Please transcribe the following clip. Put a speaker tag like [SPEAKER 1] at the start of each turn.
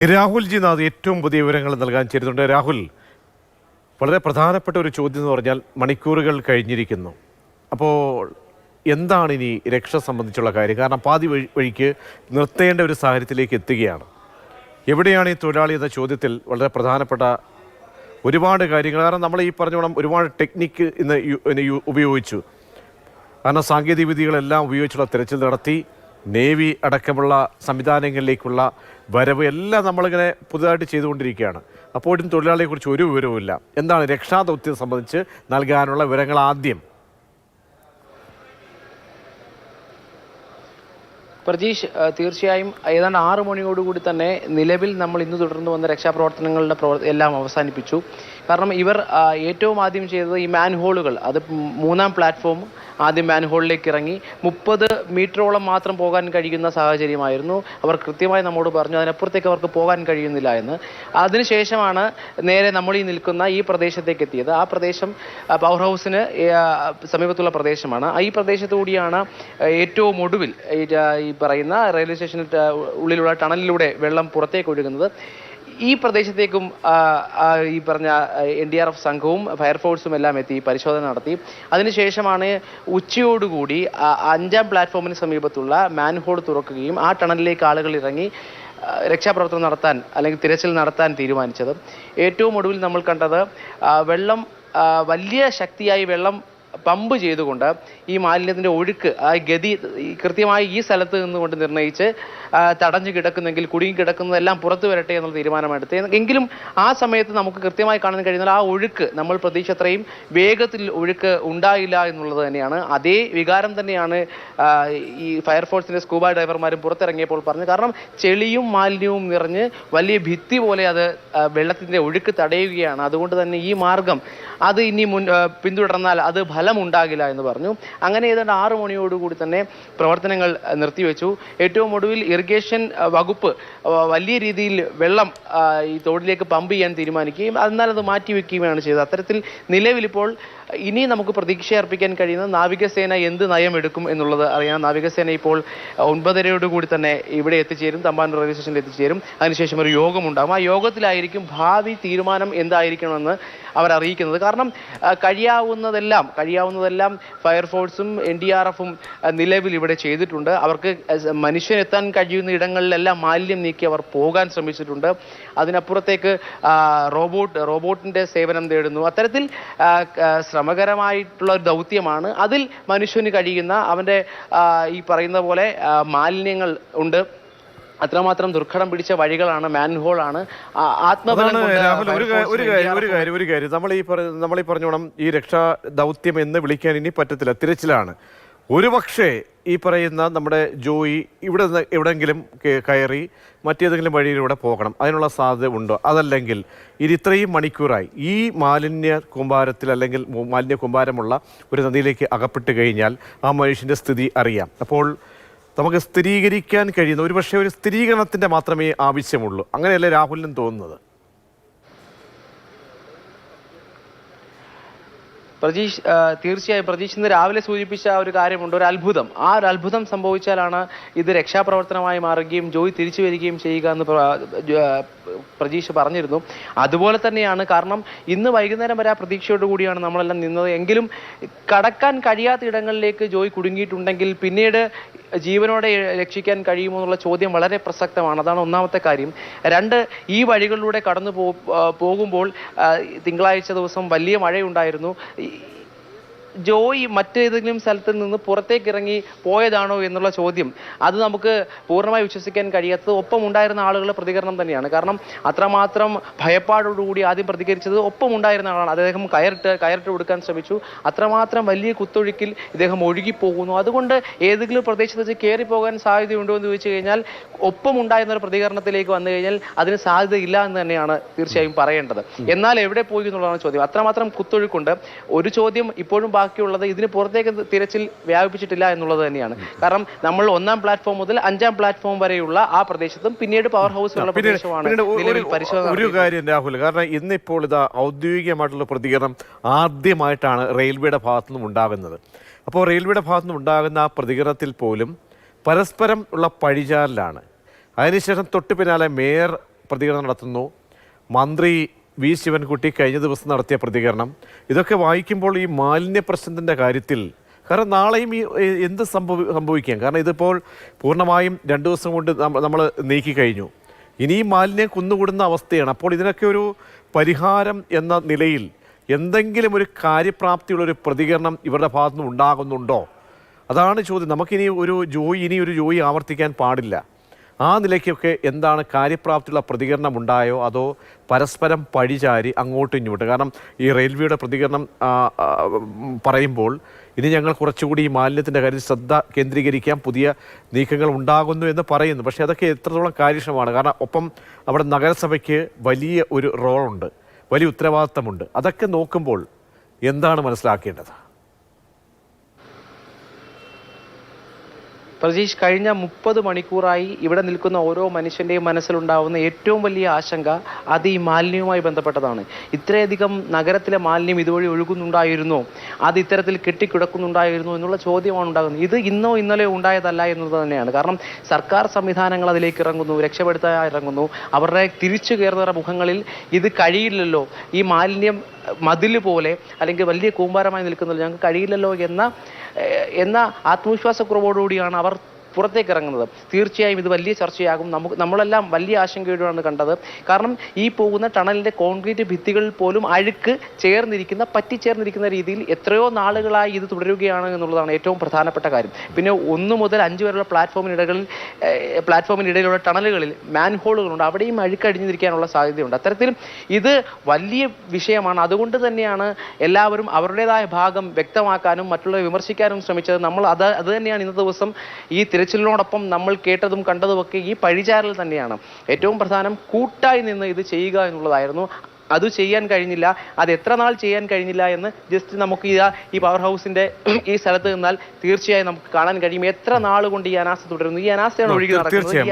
[SPEAKER 1] Rahul G Nath ഏറ്റവും പുതിയ വിവരങ്ങൾ നൽകാൻ ചേരുന്നുണ്ട് രാഹുൽ വളരെ പ്രധാനപ്പെട്ട ഒരു ചോദ്യം എന്ന് പറഞ്ഞാൽ മണിക്കൂറുകൾ കഴിഞ്ഞിരിക്കുന്നു. അപ്പോൾ എന്താണ് ഇനി രക്ഷ സംബന്ധിച്ചുള്ള കാര്യം? കാരണം പാതി വഴി വഴിക്ക് നിർത്തേണ്ട ഒരു സാഹചര്യത്തിലേക്ക് എത്തുകയാണ്. എവിടെയാണ് ഈ തൊഴിലാളി എന്ന ചോദ്യത്തിൽ വളരെ പ്രധാനപ്പെട്ട ഒരുപാട് കാര്യങ്ങൾ? കാരണം നമ്മൾ ഈ പറഞ്ഞോണം ഒരുപാട് ടെക്നിക്ക് ഇന്ന് ഉപയോഗിച്ചു. കാരണം സാങ്കേതിക വിദ്യകളെല്ലാം ഉപയോഗിച്ചുള്ള തിരച്ചിൽ നടത്തി. നേവി അടക്കമുള്ള സംവിധാനങ്ങളിലേക്കുള്ള വരവ് എല്ലാം നമ്മളിങ്ങനെ പുതുതായിട്ട് ചെയ്തുകൊണ്ടിരിക്കുകയാണ്. അപ്പോഴും തൊഴിലാളിയെക്കുറിച്ച് ഒരു വിവരവുമില്ല. എന്താണ് രക്ഷാദൗത്യം സംബന്ധിച്ച് നൽകാനുള്ള വിവരങ്ങൾ ആദ്യം?
[SPEAKER 2] പ്രജീഷ് ആ, തീർച്ചയായും ഏതാണ്ട് ആറ് മണിയോടുകൂടി തന്നെ നിലവിൽ നമ്മൾ ഇന്ന് തുടർന്ന് വന്ന രക്ഷാപ്രവർത്തനങ്ങളുടെ പ്രവർ എല്ലാം അവസാനിപ്പിച്ചു. കാരണം ഇവർ ഏറ്റവും ആദ്യം ചെയ്തത് ഈ മാൻഹോളുകൾ. അത് മൂന്നാം പ്ലാറ്റ്ഫോം ആദ്യം മാൻഹോളിലേക്ക് ഇറങ്ങി. മുപ്പത് മീറ്ററോളം മാത്രം പോകാൻ കഴിയുന്ന സാഹചര്യമായിരുന്നു. അവർ കൃത്യമായി നമ്മോട് പറഞ്ഞു അതിനപ്പുറത്തേക്ക് അവർക്ക് പോകാൻ കഴിയുന്നില്ല എന്ന്. അതിനുശേഷമാണ് നേരെ നമ്മൾ ഈ നിൽക്കുന്ന ഈ പ്രദേശത്തേക്ക് എത്തിയത്. ആ പ്രദേശം പവർ ഹൗസിന് സമീപത്തുള്ള പ്രദേശമാണ്. ഈ പ്രദേശത്തുകൂടിയാണ് ഏറ്റവും ഒടുവിൽ ഈ പറയുന്ന റെയിൽവേ സ്റ്റേഷനിൽ ഉള്ളിലുള്ള ടണലിലൂടെ വെള്ളം പുറത്തേക്ക് ഒഴുകുന്നത്. ഈ പ്രദേശത്തേക്കും ഈ പറഞ്ഞ എൻ ഡി ആർ എഫ് സംഘവും ഫയർഫോഴ്സും എല്ലാം എത്തി പരിശോധന നടത്തി. അതിനുശേഷമാണ് ഉച്ചയോടുകൂടി അഞ്ചാം പ്ലാറ്റ്ഫോമിന് സമീപത്തുള്ള മാൻഹോൾ തുറക്കുകയും ആ ടണലിലേക്ക് ആളുകൾ ഇറങ്ങി രക്ഷാപ്രവർത്തനം നടത്താൻ അല്ലെങ്കിൽ തിരച്ചിൽ നടത്താൻ തീരുമാനിച്ചത്. ഏറ്റവും ഒടുവിൽ നമ്മൾ കണ്ടത് വെള്ളം വലിയ ശക്തിയായി വെള്ളം പമ്പ് ചെയ്തുകൊണ്ട് ഈ മാലിന്യത്തിന്റെ ഒഴുക്ക് ആ ഗതി കൃത്യമായി ഈ സ്ഥലത്ത് നിന്നുകൊണ്ട് നിർണയിച്ച് തടഞ്ഞു കിടക്കുന്നെങ്കിൽ കുടുങ്ങി കിടക്കുന്നതെല്ലാം പുറത്തു വരട്ടെ എന്നുള്ള തീരുമാനമെടുത്ത്. എങ്കിലും ആ സമയത്ത് നമുക്ക് കൃത്യമായി കാണാൻ കഴിയുന്ന ആ ഒഴുക്ക് നമ്മൾ പ്രതീക്ഷത്രയും വേഗത്തിൽ ഒഴുക്ക് ഉണ്ടായില്ല എന്നുള്ളത് തന്നെയാണ്. അതേ വികാരം തന്നെയാണ് ഈ ഫയർഫോഴ്സിന്റെ സ്കൂബ ഡ്രൈവർമാരും പുറത്തിറങ്ങിയപ്പോൾ പറഞ്ഞു കാരണം ചെളിയും മാലിന്യവും നിറഞ്ഞ് വലിയ ഭിത്തി പോലെ അത് വെള്ളത്തിന്റെ ഒഴുക്ക് തടയുകയാണ്. അതുകൊണ്ട് തന്നെ ഈ മാർഗം അത് ഇനി മുൻ പിന്തുടർന്നാൽ അത് ഫലമുണ്ടാകില്ല എന്ന് പറഞ്ഞു. അങ്ങനെ ഏതാണ്ട് ആറു മണിയോടുകൂടി തന്നെ പ്രവർത്തനങ്ങൾ നിർത്തിവെച്ചു. ഏറ്റവും ഒടുവിൽ ഇറിഗേഷൻ വകുപ്പ് വലിയ രീതിയിൽ വെള്ളം ഈ തോടിലേക്ക് പമ്പ് ചെയ്യാൻ തീരുമാനിക്കുകയും എന്നാൽ അത് മാറ്റിവെക്കുകയുമാണ് ചെയ്തത്. അത്തരത്തിൽ നിലവിലിപ്പോൾ ഇനി നമുക്ക് പ്രതീക്ഷ അർപ്പിക്കാൻ കഴിയുന്നത് നാവികസേന എന്ത് നയമെടുക്കും എന്നുള്ളത് അറിയാം നാവികസേന ഇപ്പോൾ ഒൻപതരയോടുകൂടി തന്നെ ഇവിടെ എത്തിച്ചേരും തമ്പാനൂർ റെയിൽവേ സ്റ്റേഷനിൽ എത്തിച്ചേരും. അതിനുശേഷം ഒരു യോഗമുണ്ടാകും. ആ യോഗത്തിലായിരിക്കും ഭാവി തീരുമാനം എന്തായിരിക്കണമെന്ന് അവർ അറിയിക്കുന്നത്. കാരണം കഴിയാവുന്നതെല്ലാം കഴിയാവുന്നതെല്ലാം ഫയർഫോഴ്സും എൻ ഡി ആർ എഫും നിലവിൽ ഇവിടെ ചെയ്തിട്ടുണ്ട്. അവർക്ക് മനുഷ്യനെത്താൻ കഴിയുന്ന ഇടങ്ങളിലെല്ലാം മാലിന്യം നീക്കി അവർ പോകാൻ ശ്രമിച്ചിട്ടുണ്ട്. അതിനപ്പുറത്തേക്ക് റോബോട്ട് റോബോട്ടിന്റെ സേവനം തേടുന്നു. അത്തരത്തിൽ ശ്രമകരമായിട്ടുള്ള ഒരു ദൗത്യമാണ്. അതിൽ മനുഷ്യന് കഴിയുന്ന അവന്റെ ഈ പറയുന്ന പോലെ മാലിന്യങ്ങൾ ഉണ്ട്. അത്രമാത്രം ദുർഘടം പിടിച്ച വഴികളാണ് മാൻഹോൾ ആണ് ആത്മബലം
[SPEAKER 1] ഒരു കാര്യം ഒരു കാര്യം ഒരു കാര്യം നമ്മൾ ഈ നമ്മൾ ഈ പറഞ്ഞോണം ഈ രക്ഷാ ദൗത്യം എന്ന് വിളിക്കാൻ ഇനി പറ്റത്തില്ല. തിരച്ചിലാണ്. ഒരു പക്ഷേ ഈ പറയുന്ന നമ്മുടെ ജോയി ഇവിടെ നിന്ന് എവിടെയെങ്കിലും കയറി മറ്റേതെങ്കിലും വഴിയിലൂടെ പോകണം. അതിനുള്ള സാധ്യത ഉണ്ടോ? അതല്ലെങ്കിൽ ഇത് ഇത്രയും മണിക്കൂറായി ഈ മാലിന്യ കുമ്പാരത്തിൽ അല്ലെങ്കിൽ മാലിന്യ കുമ്പാരമുള്ള ഒരു നദിയിലേക്ക് അകപ്പെട്ട് കഴിഞ്ഞാൽ ആ മനുഷ്യന്റെ സ്ഥിതി അറിയാം. അപ്പോൾ നമുക്ക് സ്ഥിരീകരിക്കാൻ കഴിയുന്ന ഒരു പക്ഷേ ഒരു സ്ഥിരീകരണത്തിന്റെ മാത്രമേ ആവശ്യമുള്ളൂ. അങ്ങനെയല്ലേ രാഹുലിനും തോന്നുന്നത്?
[SPEAKER 2] പ്രജീഷ് തീർച്ചയായും പ്രജീഷ് ഇന്ന് രാവിലെ സൂചിപ്പിച്ച ഒരു കാര്യമുണ്ട് ഒരു അത്ഭുതം. ആ ഒരു അത്ഭുതം സംഭവിച്ചാലാണ് ഇത് രക്ഷാപ്രവർത്തനമായി മാറുകയും ജോയി തിരിച്ചു വരികയും ചെയ്യുക എന്ന് പ്രതീക്ഷ പറഞ്ഞിരുന്നു. അതുപോലെ തന്നെയാണ് കാരണം ഇന്ന് വൈകുന്നേരം വരെ ആ പ്രതീക്ഷയോട് കൂടിയാണ് നമ്മളെല്ലാം നിന്നത്. എങ്കിലും കടക്കാൻ കഴിയാത്ത ഇടങ്ങളിലേക്ക് ജോയി കുടുങ്ങിയിട്ടുണ്ടെങ്കിൽ പിന്നീട് ജീവനോടെ രക്ഷിക്കാൻ കഴിയുമോ എന്നുള്ള ചോദ്യം വളരെ പ്രസക്തമാണ്. അതാണ് ഒന്നാമത്തെ കാര്യം. രണ്ട് ഈ വഴികളിലൂടെ കടന്നു പോകുമ്പോൾ തിങ്കളാഴ്ച ദിവസം വലിയ മഴയുണ്ടായിരുന്നു. ജോയി മറ്റേതെങ്കിലും സ്ഥലത്ത് നിന്ന് പുറത്തേക്ക് ഇറങ്ങി പോയതാണോ എന്നുള്ള ചോദ്യം. അത് നമുക്ക് പൂർണമായി വിശ്വസിക്കാൻ കഴിയാത്തത് ഒപ്പം ഉണ്ടായിരുന്ന ആളുകളുടെ പ്രതികരണം തന്നെയാണ്. കാരണം അത്രമാത്രം ഭയപ്പാടോടുകൂടി ആദ്യം പ്രതികരിച്ചത് ഒപ്പം ഉണ്ടായിരുന്ന ആളാണ്. അദ്ദേഹം കയറിട്ട് കയറിട്ട് കൊടുക്കാൻ ശ്രമിച്ചു. അത്രമാത്രം വലിയ കുത്തൊഴുക്കിൽ ഇദ്ദേഹം ഒഴുകിപ്പോകുന്നു. അതുകൊണ്ട് ഏതെങ്കിലും പ്രദേശത്ത് വെച്ച് കയറി പോകാൻ സാധ്യതയുണ്ടോ എന്ന് ചോദിച്ചു കഴിഞ്ഞാൽ ഒപ്പം ഉണ്ടായിരുന്ന ഒരു പ്രതികരണത്തിലേക്ക് വന്നു കഴിഞ്ഞാൽ അതിന് സാധ്യതയില്ല എന്ന് തന്നെയാണ് തീർച്ചയായും പറയേണ്ടത്. എന്നാൽ എവിടെ പോയി എന്നുള്ളതാണ് ചോദ്യം. അത്രമാത്രം കുത്തൊഴുക്കുണ്ട്. ഒരു ചോദ്യം ഇപ്പോഴും ബാക്കിയുള്ളത് ഇതിന് പുറത്തേക്ക് തിരച്ചിൽ വ്യാപിപ്പിച്ചിട്ടില്ല എന്നുള്ളത് തന്നെയാണ്. കാരണം നമ്മൾ ഒന്നാം പ്ലാറ്റ്ഫോം മുതൽ അഞ്ചാം പ്ലാറ്റ്ഫോം വരെയുള്ള ആ പ്രദേശത്തും പിന്നീട് പവർ ഹൗസ്
[SPEAKER 1] ഉള്ള
[SPEAKER 2] പ്രദേശമാണ്
[SPEAKER 1] ഒരു-. കാര്യം രാഹുൽ കാരണം ഇന്നിപ്പോൾ ഇതാ ഔദ്യോഗികമായിട്ടുള്ള പ്രതികരണം ആദ്യമായിട്ടാണ് റെയിൽവേയുടെ ഭാഗത്തു നിന്നും ഉണ്ടാകുന്നത്. അപ്പോൾ റെയിൽവേയുടെ ഭാഗത്തു നിന്നും ഉണ്ടാകുന്ന ആ പ്രതികരണത്തിൽ പോലും പരസ്പരം ഉള്ള പഴിചാരലാണ്. അതിനുശേഷം തൊട്ടു പിന്നാലെ മേയർ പ്രതികരണം നടത്തുന്നു മന്ത്രി വി. ശിവൻകുട്ടി കഴിഞ്ഞ ദിവസം നടത്തിയ പ്രതികരണം. ഇതൊക്കെ വായിക്കുമ്പോൾ ഈ മാലിന്യ പ്രശ്നത്തിന്റെ കാര്യത്തിൽ കാരണം നാളെയും ഈ എന്ത് സംഭവി സംഭവിക്കാം? കാരണം ഇതിപ്പോൾ പൂർണമായും രണ്ട് ദിവസം കൊണ്ട് നമ്മൾ നീക്കി കഴിഞ്ഞു. ഇനി ഈ മാലിന്യം കുന്നുകൂടുന്ന അവസ്ഥയാണ്. അപ്പോൾ ഇതിനൊക്കെ ഒരു പരിഹാരം എന്ന നിലയിൽ എന്തെങ്കിലും ഒരു കാര്യപ്രാപ്തിയുള്ള ഒരു പ്രതികരണം ഇവരുടെ ഭാഗത്തുനിന്ന് ഉണ്ടാകുന്നുണ്ടോ? അതാണ് ചോദ്യം. നമുക്കിനി ഒരു ജോയി ഇനി ഒരു ജോയി ആവർത്തിക്കാൻ പാടില്ല. ആ നിലയ്ക്കൊക്കെ എന്താണ് കാര്യപ്രാപ്തിയുള്ള പ്രതികരണം ഉണ്ടായോ അതോ പരസ്പരം പഴിചാരി അങ്ങോട്ടും ഇങ്ങോട്ടും? കാരണം ഈ റെയിൽവേയുടെ പ്രതികരണം പറയുമ്പോൾ ഇനി ഞങ്ങൾ കുറച്ചുകൂടി ഈ മാലിന്യത്തിന്റെ കാര്യത്തിൽ ശ്രദ്ധ കേന്ദ്രീകരിക്കാൻ പുതിയ നീക്കങ്ങൾ ഉണ്ടാകുന്നു എന്ന് പറയുന്നു. പക്ഷേ അതൊക്കെ എത്രത്തോളം കാര്യക്ഷമമാണ്? കാരണം ഒപ്പം നമ്മുടെ നഗരസഭയ്ക്ക് വലിയ ഒരു റോളുണ്ട് വലിയ ഉത്തരവാദിത്തമുണ്ട്. അതൊക്കെ നോക്കുമ്പോൾ എന്താണ് മനസ്സിലാക്കേണ്ടത്?
[SPEAKER 2] പ്രജീഷ് കഴിഞ്ഞ മുപ്പത് മണിക്കൂറായി ഇവിടെ നിൽക്കുന്ന ഓരോ മനുഷ്യന്റെയും മനസ്സിലുണ്ടാവുന്ന ഏറ്റവും വലിയ ആശങ്ക അത് ഈ മാലിന്യവുമായി ബന്ധപ്പെട്ടതാണ്. ഇത്രയധികം നഗരത്തിലെ മാലിന്യം ഇതുവഴി ഒഴുകുന്നുണ്ടായിരുന്നോ. അത് ഇത്തരത്തിൽ കെട്ടിക്കിടക്കുന്നുണ്ടായിരുന്നു എന്നുള്ള ചോദ്യമാണ് ഉണ്ടാകുന്നത്. ഇത് ഇന്നോ ഇന്നലെയോ ഉണ്ടായതല്ല എന്നത് തന്നെയാണ്. കാരണം സർക്കാർ സംവിധാനങ്ങൾ അതിലേക്ക് ഇറങ്ങുന്നു രക്ഷപ്പെടുത്താൻ ഇറങ്ങുന്നു. അവരുടെ തിരിച്ചു കയറുന്ന മുഖങ്ങളിൽ ഇത് കഴിയില്ലല്ലോ. ഈ മാലിന്യം മതിൽ പോലെ അല്ലെങ്കിൽ വലിയ കൂമ്പാരമായി നിൽക്കുന്നല്ലോ ഞങ്ങൾക്ക് കഴിയില്ലല്ലോ എന്ന എന്ന ആത്മവിശ്വാസക്കുറവോടുകൂടിയാണ് അവർ പുറത്തേക്ക് ഇറങ്ങുന്നത്. തീർച്ചയായും ഇത് വലിയ ചർച്ചയാകും. നമുക്ക് നമ്മളെല്ലാം വലിയ ആശങ്കയോടെയാണ് കണ്ടത്. കാരണം ഈ പോകുന്ന ടണലിന്റെ കോൺക്രീറ്റ് ഭിത്തികളിൽ പോലും അഴുക്ക് ചേർന്നിരിക്കുന്ന പറ്റിച്ചേർന്നിരിക്കുന്ന രീതിയിൽ എത്രയോ നാളുകളായി ഇത് തുടരുകയാണ് എന്നുള്ളതാണ് ഏറ്റവും പ്രധാനപ്പെട്ട കാര്യം. പിന്നെ ഒന്ന് മുതൽ അഞ്ച് വരെയുള്ള പ്ലാറ്റ്ഫോമിനിടകളിൽ പ്ലാറ്റ്ഫോമിനിടയിലുള്ള ടണലുകളിൽ മാൻഹോളുകളുണ്ട്. അവിടെയും അഴുക്കടിഞ്ഞിരിക്കാനുള്ള സാധ്യതയുണ്ട്. അത്തരത്തിൽ ഇത് വലിയ വിഷയമാണ്. അതുകൊണ്ട് തന്നെയാണ് എല്ലാവരും അവരുടേതായ ഭാഗം വ്യക്തമാക്കാനും മറ്റുള്ളവരെ വിമർശിക്കാനും ശ്രമിച്ചത്. നമ്മൾ അത് അത് തന്നെയാണ് ഇന്നത്തെ ദിവസം ഈ തിരച്ചിലിനോടൊപ്പം നമ്മൾ കേട്ടതും കണ്ടതുമൊക്കെ ഈ പഴിചാരൽ തന്നെയാണ്. ഏറ്റവും പ്രധാനം കൂട്ടായി നിന്ന് ഇത് ചെയ്യുക എന്നുള്ളതായിരുന്നു. അത് ചെയ്യാൻ കഴിഞ്ഞില്ല. അത് എത്ര നാൾ ചെയ്യാൻ കഴിഞ്ഞില്ല എന്ന് ജസ്റ്റ് നമുക്ക് ഇതാ ഈ പവർ ഹൗസിന്റെ ഈ സ്ഥലത്ത് നിന്നാൽ തീർച്ചയായും നമുക്ക് കാണാൻ കഴിയും. എത്ര നാൾ കൊണ്ട് ഈ അനാസ്ഥ തുടരുന്നു? ഈ അനാസ്ഥയാണ് ഒഴുകി നടക്കുന്നത്.